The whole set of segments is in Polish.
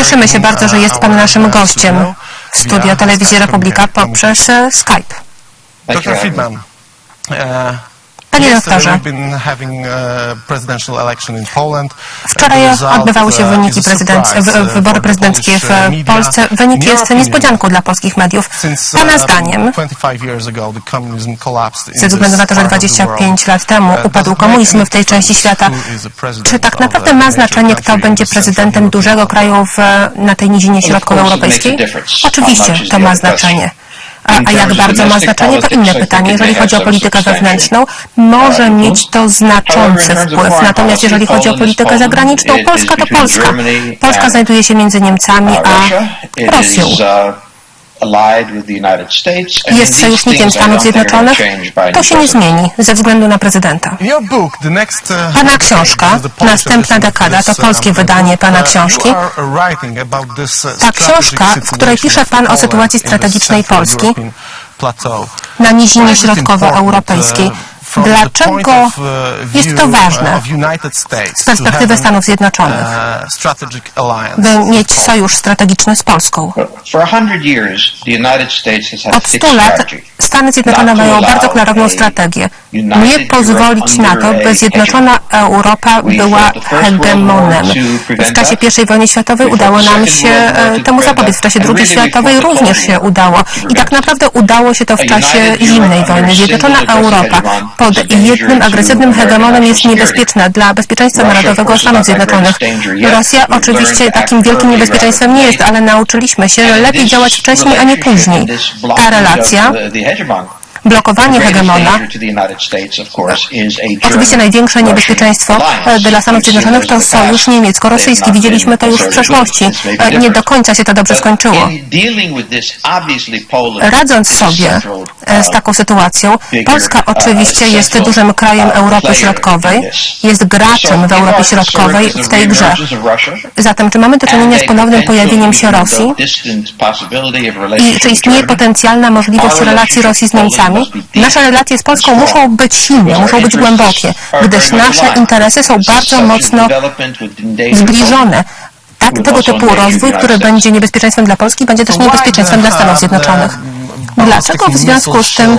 Cieszymy się bardzo, że jest Pan naszym gościem w studio Telewizji Republika poprzez e, Skype. Dr. Friedman, uh, Panie doktorze. Wczoraj odbywały się uh, wyniki prezydenc- w- uh, wybory prezydenckie w uh. Polsce. Wynik jest niespodzianką dla polskich mediów. Pana uh, zdaniem, 25 years ago, the communism collapsed in ze względu na to, że this part of the 25 world. lat temu upadł komunizm w tej części świata, czy tak naprawdę ma znaczenie, kto będzie prezydentem dużego kraju w, na tej nizinie środkowoeuropejskiej? Oczywiście to ma znaczenie. A, a jak bardzo ma znaczenie, to inne pytanie. Jeżeli chodzi o politykę wewnętrzną, może mieć to znaczący wpływ. Natomiast jeżeli chodzi o politykę zagraniczną, Polska to Polska. Polska znajduje się między Niemcami a Rosją. Jest sojusznikiem Stanów Zjednoczonych. To się nie zmieni ze względu na prezydenta. In your book, the next, uh, Pana książka, następna dekada, to uh, polskie wydanie Pana uh, książki. Ta książka, w której pisze Pan o sytuacji strategicznej Polski na nizinie środkowoeuropejskiej. Dlaczego uh, jest to ważne z perspektywy Stanów Zjednoczonych, alliance by mieć sojusz strategiczny z Polską? Od 100 lat Stany Zjednoczone mają bardzo klarowną strategię. Nie pozwolić na to, by Zjednoczona Europa była hegemonem. W czasie I wojny światowej udało nam się e, temu zapobiec. W czasie II światowej również się udało. I tak naprawdę udało się to w czasie zimnej wojny. Zjednoczona Europa pod jednym agresywnym hegemonem jest niebezpieczna dla bezpieczeństwa narodowego Stanów Zjednoczonych. Rosja oczywiście takim wielkim niebezpieczeństwem nie jest, ale nauczyliśmy się, że lepiej działać wcześniej, a nie później. Ta relacja blokowanie hegemona. Oczywiście największe niebezpieczeństwo e, dla Stanów Zjednoczonych to sojusz niemiecko-rosyjski. Widzieliśmy to już w przeszłości. E, Nie do końca się to dobrze skończyło. Radząc sobie e, z taką sytuacją, Polska oczywiście jest dużym krajem Europy Środkowej, jest graczem w Europie Środkowej w tej grze. Zatem, czy mamy do czynienia z ponownym pojawieniem się Rosji i czy istnieje potencjalna możliwość relacji Rosji z Niemcami? Nasze relacje z Polską muszą być silne, muszą być głębokie, gdyż nasze interesy są bardzo mocno zbliżone. Tak, tego typu rozwój, który będzie niebezpieczeństwem dla Polski, będzie też niebezpieczeństwem dla Stanów Zjednoczonych. Dlaczego w związku z tym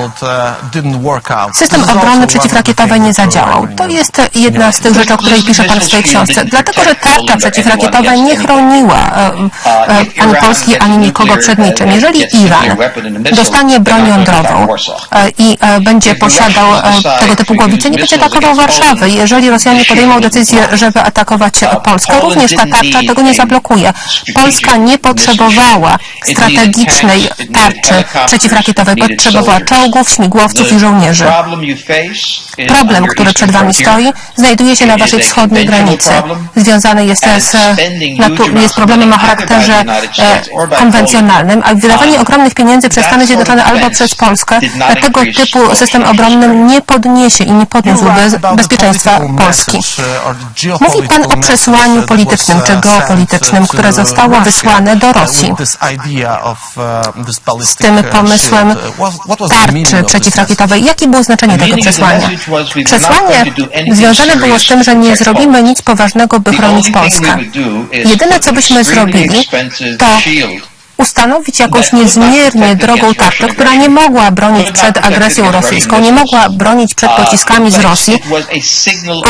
system obrony przeciwrakietowej nie zadziałał? To jest jedna z tych rzeczy, o której pisze Pan w swojej książce. Dlatego, że tarcza przeciwrakietowa nie chroniła e, e, ani Polski, ani nikogo przed niczym. Jeżeli Iran dostanie broń jądrową e, i będzie posiadał tego typu głowice, nie będzie atakował Warszawy. Jeżeli Rosjanie podejmą decyzję, żeby atakować Polskę, również ta tarcza tego nie zablokuje. Polska nie potrzebowała strategicznej tarczy przeciwrakietowej, potrzebowała czołgów, śmigłowców i żołnierzy. Problem, który przed Wami stoi, znajduje się na Waszej wschodniej granicy. Związany jest z, jest problemem o charakterze e, konwencjonalnym, a wydawanie ogromnych pieniędzy przez Stany Zjednoczone albo przez Polskę e, tego typu system obronny nie podniesie i nie podniósłby bezpieczeństwa Polski. Mówi Pan o przesłaniu politycznym czy geopolitycznym, które zostało wysłane do Rosji z tym pomysłem tarczy przeciwrakietowej. Jakie było znaczenie tego przesłania? Przesłanie związane było z tym, że nie zrobimy nic poważnego, by chronić Polskę. Jedyne, co byśmy zrobili, to ustanowić jakąś niezmiernie drogą tarczę, która nie mogła bronić przed agresją rosyjską, nie mogła bronić przed pociskami z Rosji,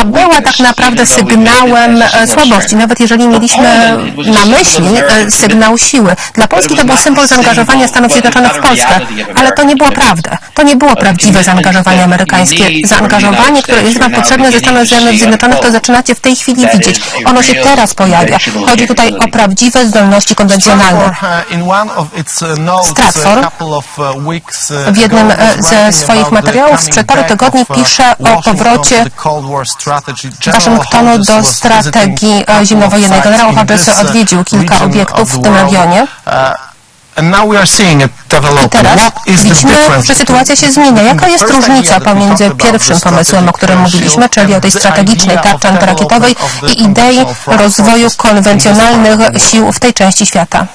a była tak naprawdę sygnałem e, słabości, nawet jeżeli mieliśmy na myśli e, sygnał siły. Dla Polski to był symbol zaangażowania Stanów Zjednoczonych w Polskę, ale to nie było prawda. To nie było prawdziwe zaangażowanie amerykańskie. Zaangażowanie, które jest nam potrzebne ze Stanów Zjednoczonych, to zaczynacie w tej chwili widzieć. Ono się teraz pojawia. Chodzi tutaj o prawdziwe zdolności konwencjonalne. Stratfor w jednym e, ze swoich materiałów sprzed paru tygodni pisze o powrocie Waszyngtonu do strategii e, zimnowojennej. Generał Hodges odwiedził kilka obiektów w tym regionie. I teraz widzimy, że sytuacja się zmienia. Jaka jest różnica pomiędzy pierwszym pomysłem, o którym mówiliśmy, czyli o tej strategicznej tarczy antyrakietowej i idei rozwoju konwencjonalnych sił w tej części świata?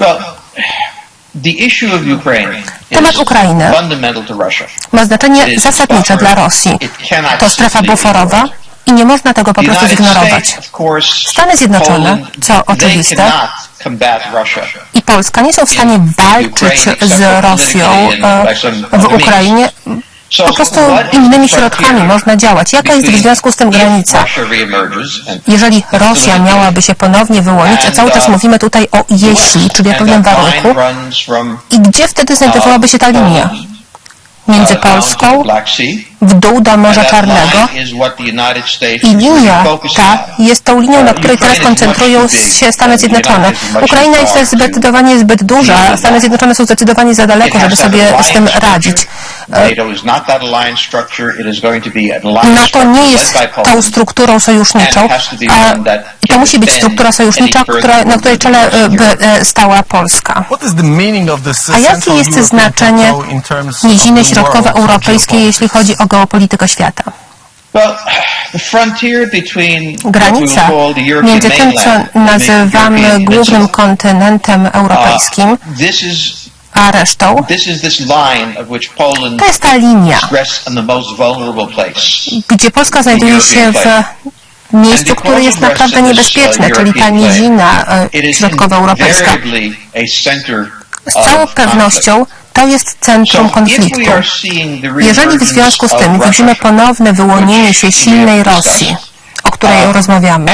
Temat Ukrainy ma znaczenie zasadnicze dla Rosji. To strefa buforowa I nie można tego po prostu zignorować. Stany Zjednoczone, co oczywiste, i Polska nie są w stanie walczyć z Rosją e, w Ukrainie. Po prostu innymi środkami można działać. Jaka jest w związku z tym granica? Jeżeli Rosja miałaby się ponownie wyłonić, a cały czas mówimy tutaj o jeśli, czyli o pewnym warunku, i gdzie wtedy znajdowałaby się ta linia? Między Polską. W dół do Morza Czarnego i linia ta jest tą linią, na Uh, której teraz koncentrują się Stany Zjednoczone. Ukraina jest zdecydowanie zbyt duża, a Stany Zjednoczone są zdecydowanie za daleko, żeby sobie z tym radzić. structure. NATO nie jest tą strukturą sojuszniczą, a to musi być struktura sojusznicza, która, na której czele e, by Europe. e, stała Polska. A jakie jest znaczenie niziny środkowoeuropejskiej, jeśli chodzi o geopolitykę świata? Granica między tym, co nazywamy głównym kontynentem europejskim, this is a resztą, to jest ta linia, gdzie Polska znajduje się w miejscu, które jest naprawdę niebezpieczne, czyli ta nizina e, środkowoeuropejska. Z całą pewnością to jest centrum konfliktu. Jeżeli w związku z tym widzimy ponowne wyłonienie się silnej Rosji, której rozmawiamy,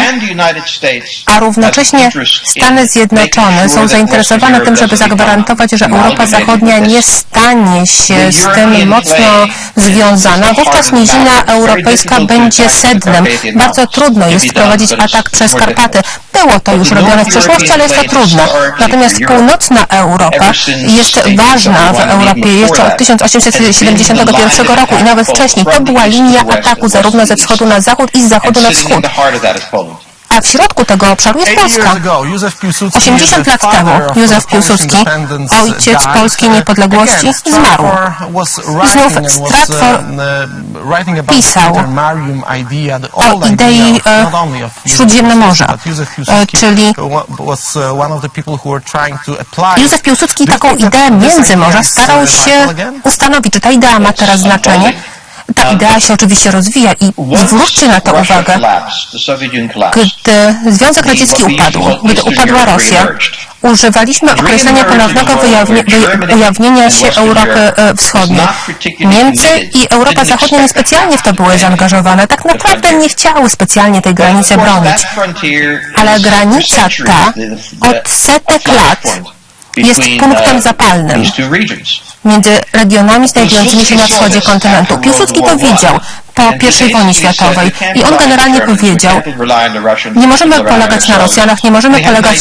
a równocześnie Stany Zjednoczone są zainteresowane tym, żeby zagwarantować, że Europa Zachodnia nie stanie się z tym mocno związana, wówczas nizina europejska będzie sednem. Bardzo trudno jest prowadzić atak przez Karpaty. Było to już robione w przeszłości, ale jest to trudne. Natomiast północna Europa jest ważna w Europie jeszcze od 1871 roku i nawet wcześniej. To była linia ataku zarówno ze wschodu na zachód i z zachodu na wschód. A w środku tego obszaru jest Polska. ago, Józef Piłsudski, 80 the lat temu Józef Piłsudski, ojciec polskiej niepodległości, Again, zmarł. Znów and was, Stratfor uh, uh, pisał o idei e, Śródziemnomorza, e, czyli uh, Józef Piłsudski taką ideę międzymorza starał uh, się ustanowić, czy ta idea ma teraz znaczenie. Ta idea się oczywiście rozwija i zwróćcie na to uwagę. Gdy Związek Radziecki upadł, gdy upadła Rosja, używaliśmy określenia ponownego ujawnienia się Europy e, Wschodniej. Niemcy i Europa Zachodnia niespecjalnie w to były zaangażowane. Tak naprawdę nie chciały specjalnie tej granicy bronić. Ale granica ta od setek lat jest punktem zapalnym między regionami znajdującymi się na wschodzie kontynentu. Piłsudski to widział po I wojnie światowej i on generalnie powiedział, nie możemy polegać na Rosjanach, nie możemy polegać